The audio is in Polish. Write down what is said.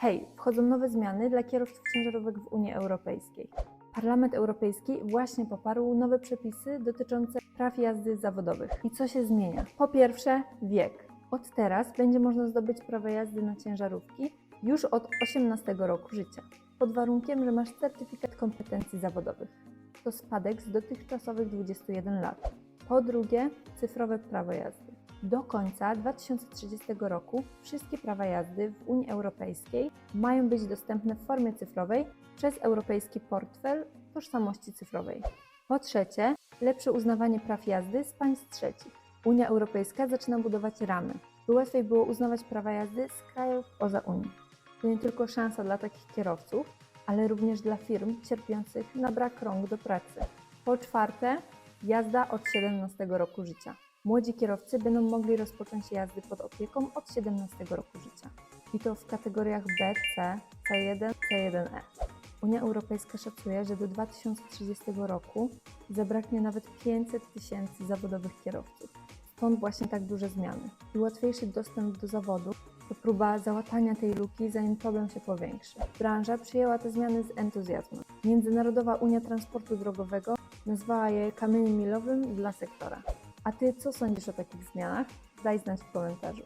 Hej, wchodzą nowe zmiany dla kierowców ciężarowych w Unii Europejskiej. Parlament Europejski właśnie poparł nowe przepisy dotyczące praw jazdy zawodowych. I co się zmienia? Po pierwsze, wiek. Od teraz będzie można zdobyć prawo jazdy na ciężarówki już od 18 roku życia, pod warunkiem, że masz certyfikat kompetencji zawodowych. To spadek z dotychczasowych 21 lat. Po drugie, cyfrowe prawo jazdy. Do końca 2030 roku wszystkie prawa jazdy w Unii Europejskiej mają być dostępne w formie cyfrowej przez Europejski Portfel Tożsamości Cyfrowej. Po trzecie, lepsze uznawanie praw jazdy z państw trzecich. Unia Europejska zaczyna budować ramy, by łatwiej było uznawać prawa jazdy z krajów poza Unią. To nie tylko szansa dla takich kierowców, ale również dla firm cierpiących na brak rąk do pracy. Po czwarte, jazda od 17 roku życia. Młodzi kierowcy będą mogli rozpocząć jazdy pod opieką od 17 roku życia. I to w kategoriach B, C, C1, C1E. Unia Europejska szacuje, że do 2030 roku zabraknie nawet 500 tysięcy zawodowych kierowców. Stąd właśnie tak duże zmiany. I łatwiejszy dostęp do zawodu to próba załatania tej luki, zanim problem się powiększy. Branża przyjęła te zmiany z entuzjazmem. Międzynarodowa Unia Transportu Drogowego nazwała je kamieniem milowym dla sektora. A ty co sądzisz o takich zmianach? Daj znać w komentarzu.